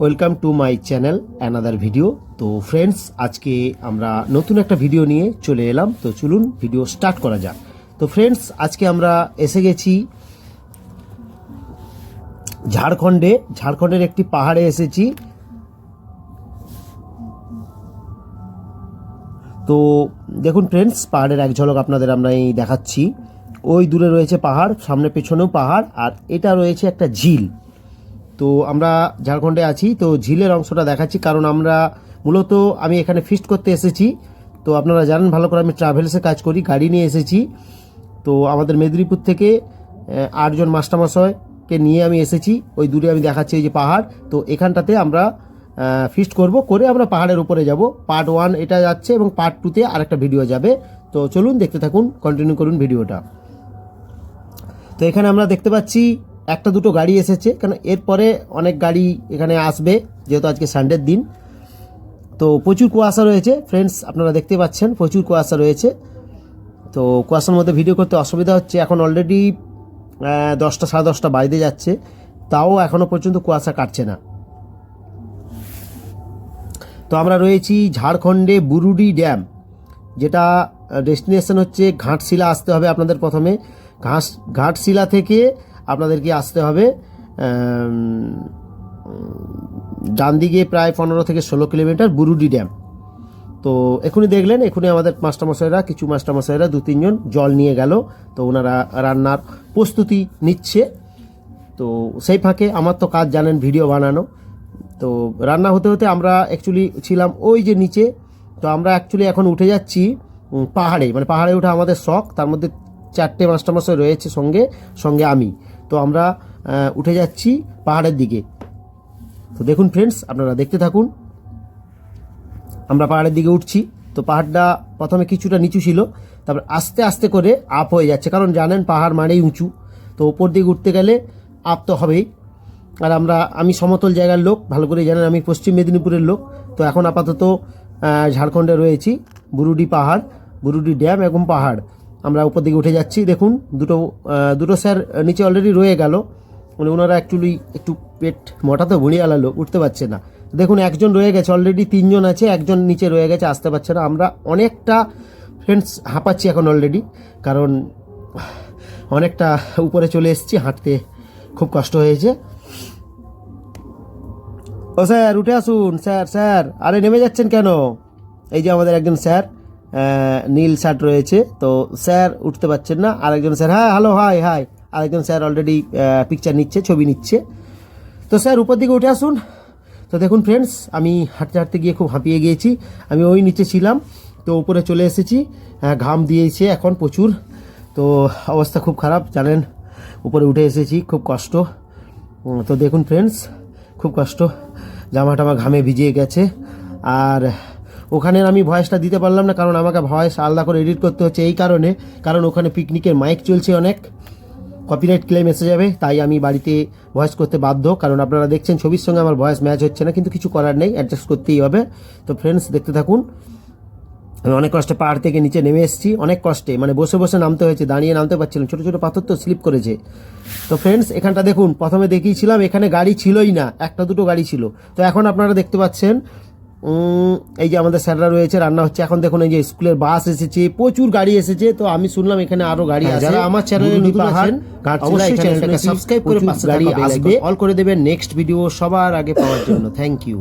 Welcome to my channel another video তো friends আজকে আমরা নতুন একটা ভিডিও নিয়ে চলে এলাম। তো চলুন ভিডিও স্টার্ট করা যাক। তো ফ্রেন্ডস আজকে আমরা এসে গেছি ঝাড়খণ্ডে। ঝাড়খণ্ডের একটি পাহাড়ে এসেছি। তো দেখুন ফ্রেন্ডস পাহাড়ের এক ঝলক আপনাদের আমরা এই দেখাচ্ছি। ওই দূরে রয়েছে পাহাড়, সামনে পেছনেও পাহাড়, আর এটা রয়েছে একটা ঝিল। তো আমরা ঝাড়খণ্ডে আছি, তো ঝিলের অংশটা দেখাচ্ছি, কারণ আমরা মূলত আমি এখানে ফিস্ট করতে এসেছি। তো আপনারা জানেন, ভালো করে আমি ট্রাভেলসে কাজ করি, গাড়ি নিয়ে এসেছি। তো আমাদের মেদিনীপুর থেকে আটজন মাস্টারমশাইকে নিয়ে আমি এসেছি। ওই দূরে আমি দেখাচ্ছি ওই যে পাহাড়। তো এখানটাতে আমরা ফিস্ট করব, করে আমরা পাহাড়ের উপরে যাব। পার্ট ওয়ান এটা যাচ্ছে এবং পার্ট টুতে আরেকটা ভিডিও যাবে। তো চলুন দেখতে থাকুন কন্টিনিউ করুন ভিডিওটা তো এখানে আমরা দেখতে পাচ্ছি একটা দুটো গাড়ি এসেছে কারণ এরপরে অনেক গাড়ি এখানে আসবে, যেহেতু আজকে সানডের দিন। তো প্রচুর কুয়াশা রয়েছে ফ্রেন্ডস আপনারা দেখতে পাচ্ছেন, প্রচুর কুয়াশা রয়েছে। তো কুয়াশার মধ্যে ভিডিও করতে অসুবিধা হচ্ছে, এখন অলরেডি দশটা, সাড়ে দশটা বাইরে যাচ্ছে, তাও এখনও পর্যন্ত কুয়াশা কাটছে না। তো আমরা রয়েছি ঝাড়খণ্ডে বুরুডি ড্যাম, যেটা ডেস্টিনেশন হচ্ছে ঘাটশিলা, আসতে হবে আপনাদের প্রথমে। ঘাস, ঘাটশিলা থেকে আপনাদেরকে আসতে হবে ডান দিকে প্রায় পনেরো থেকে ষোলো কিলোমিটার বুরুডি ড্যাম। তো এখনই দেখলেন এখনই আমাদের মাস্টারমশাইরা, কিছু মাস্টারমশাইরা দু, তিনজন জল নিয়ে গেল। তো ওনারা রান্নার প্রস্তুতি নিচ্ছে। তো সেই ফাঁকে আমার তো কাজ জানেন, ভিডিও বানানো। তো রান্না হতে হতে আমরা অ্যাকচুয়ালি ছিলাম ওই যে নিচে। তো আমরা অ্যাকচুয়ালি এখন উঠে যাচ্ছি পাহাড়ে। মানে পাহাড়ে ওঠা আমাদের শখ। তার মধ্যে চারটে মাস্টারমশাই রয়েছে সঙ্গে সঙ্গে আমি। তো আমরা উঠে যাচ্ছি পাহাড়ের দিকে। তো দেখুন ফ্রেন্ডস আপনারা দেখতে থাকুন। আমরা পাহাড়ের দিকে উঠছি। তো পাহাড়টা প্রথমে কিছুটা নিচু ছিল, তারপর আস্তে আস্তে করে আপ হয়ে যাচ্ছে। কারণ জানেন, পাহাড় মানেই উঁচু। তো ওপর দিকে উঠতে গেলে আপ তো হবেই। আর আমরা, আমি সমতল জায়গার লোক, ভালো করে জানেন, আমি পশ্চিম মেদিনীপুরের লোক। তো এখন আপাতত ঝাড়খণ্ডে রয়েছি, বুরুডি পাহাড়, বুরুডি ড্যাম এবং পাহাড়। আমরা উপর দিকে উঠে যাচ্ছি। দেখুন, দুটো দুটো স্যার নিচে অলরেডি রয়ে গেল। মানে ওনারা অ্যাকচুয়ালি একটু পেট মোটা তো ভুঁড়ি আলালো, উঠতে পারছে না। দেখুন, একজন রয়ে গেছে অলরেডি তিনজন আছে, একজন নিচে রয়ে গেছে, আসতে পারছে না। আমরা অনেকটা ফ্রেন্ডস হাঁপাচ্ছি এখন অলরেডি কারণ অনেকটা উপরে চলে এসেছি, হাঁটতে খুব কষ্ট হয়েছে। ও স্যার, উঠে আসুন। স্যার স্যার, আরে নেমে যাচ্ছেন কেন? এই যে আমাদের একজন স্যার। নীল শার্ট রয়েছে। তো স্যার উঠতে পারছেন না। আরেকজন স্যার হ্যাঁ হ্যালো হাই হাই আরেকজন স্যার অলরেডি পিকচার নিচ্ছে, ছবি নিচ্ছে। তো স্যার, উপর দিকে উঠে আসুন। তো দেখুন ফ্রেন্ডস আমি হাঁটতে হাঁটতে গিয়ে খুব হাঁপিয়ে গিয়েছি। আমি ওই নিচে ছিলাম, তো উপরে চলে এসেছি। ঘাম দিয়েছে এখন প্রচুর। তো অবস্থা খুব খারাপ, জানেন, উপরে উঠে এসেছি, খুব কষ্ট। তো দেখুন ফ্রেন্ডস খুব কষ্ট। জামা টামা ঘামে ভিজিয়ে গেছে। আর ওখানে আমি ভয়েসটা দিতে পারলাম না, কারণ আমাকে ভয়েস আলাদা করে এডিট করতে হচ্ছে এই কারণে। কারণ ওখানে পিকনিকের মাইক চলছে অনেক। কপিরাইট ক্লেম এসে যাবে, তাই আমি বাড়িতে ভয়েস করতে বাধ্য। কারণ আপনারা দেখছেন ছবির সঙ্গে আমার ভয়েস ম্যাচ হচ্ছে না, কিন্তু কিছু করার নেই অ্যাডজাস্ট করতেই হবে। তো ফ্রেন্ডস দেখতে থাকুন। আমি অনেক কষ্টে পাহাড় থেকে নিচে নেমে এসেছি, অনেক কষ্টে। মানে বসে বসে নামতে হয়েছে, দাঁড়িয়ে নামতে পারছিলাম ছোটো ছোটো পাথর তো স্লিপ করেছে। তো ফ্রেন্ডস এখানটা দেখুন, প্রথমে দেখিয়েছিলাম, এখানে গাড়ি ছিলই না, একটা দুটো গাড়ি ছিল। তো এখন আপনারা দেখতে পাচ্ছেন এই যে আমাদের স্যাররা রয়েছে রান্না হচ্ছে। এখন দেখুন এই যে স্কুলের বাস এসেছে প্রচুর গাড়ি এসেছে। তো আমি শুনলাম এখানে আরও গাড়ি আছে। যারা আমার চ্যানেলে নতুন আছেন অবশ্যই চ্যানেলটাকে সাবস্ক্রাইব করে পাশে গাড়ি আসবে। অল করে দেবেন। নেক্সট ভিডিও সবার আগে পাওয়ার জন্য। Thank you